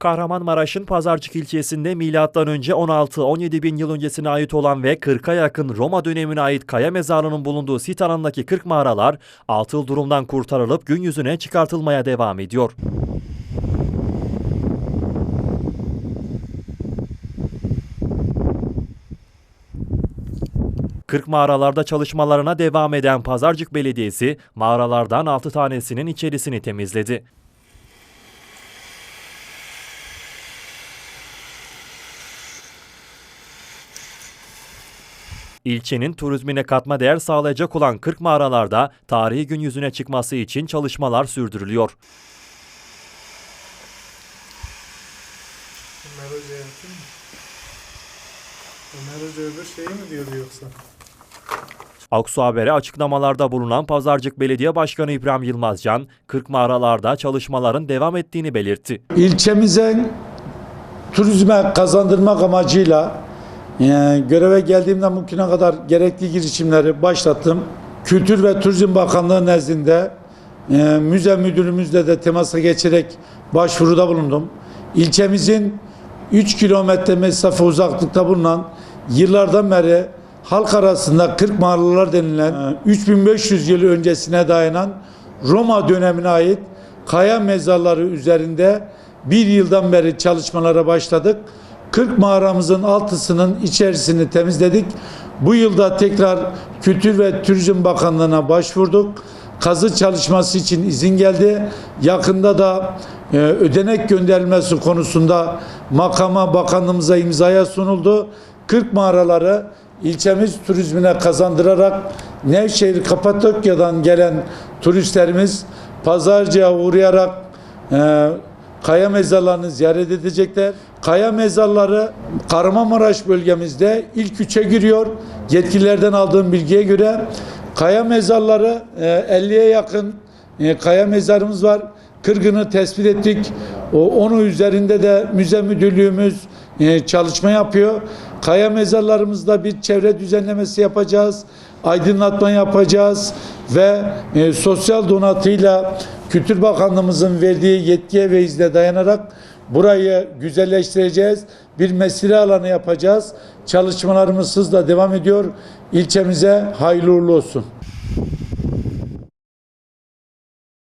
Kahramanmaraş'ın Pazarcık ilçesinde önce 16-17 bin yıl öncesine ait olan ve 40'a yakın Roma dönemine ait kaya mezarının bulunduğu sit alanındaki 40 mağaralar atıl durumdan kurtarılıp gün yüzüne çıkartılmaya devam ediyor. Kırk mağaralarda çalışmalarına devam eden Pazarcık Belediyesi mağaralardan 6 tanesinin içerisini temizledi. İlçenin turizmine katma değer sağlayacak olan 40 mağaralarda tarihi gün yüzüne çıkması için çalışmalar sürdürülüyor. Ömer Hoca yaptı mı? Ömer Hoca öbür şeyi mi diyordu yoksa? Aksu Haber'e açıklamalarda bulunan Pazarcık Belediye Başkanı İbrahim Yılmazcan, 40 mağaralarda çalışmaların devam ettiğini belirtti. İlçemizin turizme kazandırmak amacıyla e, göreve geldiğimden bugüne kadar gerekli girişimleri başlattım. Kültür ve Turizm Bakanlığı nezdinde e, müze müdürümüzle de temasa geçerek başvuruda bulundum. İlçemizin 3 kilometre mesafe uzaklıkta bulunan yıllardan beri halk arasında 40 mağaralar denilen e, 3500 yıl öncesine dayanan Roma dönemine ait kaya mezarları üzerinde bir yıldan beri çalışmalara başladık. 40 mağaramızın altısının içerisini temizledik. Bu yılda tekrar Kültür ve Turizm Bakanlığı'na başvurduk. Kazı çalışması için izin geldi. Yakında da e, ödenek gönderilmesi konusunda makama bakanlığımıza imzaya sunuldu. 40 mağaraları ilçemiz turizmine kazandırarak Nevşehir Kapadokya'dan gelen turistlerimiz pazarcıya uğrayarak e, kaya mezarlarını ziyaret edecekler. Kaya mezarları Kahramanmaraş bölgemizde ilk üçe giriyor. Yetkililerden aldığım bilgiye göre kaya mezarları e, 50'ye yakın e, kaya mezarımız var. Kırgını tespit ettik. O, onun üzerinde de müze müdürlüğümüz e, çalışma yapıyor. Kaya mezarlarımızda bir çevre düzenlemesi yapacağız. Aydınlatma yapacağız ve e, sosyal donatıyla Kültür Bakanlığımızın verdiği yetkiye ve izne dayanarak burayı güzelleştireceğiz. Bir mesire alanı yapacağız. Çalışmalarımız hızla devam ediyor. İlçemize hayırlı uğurlu olsun.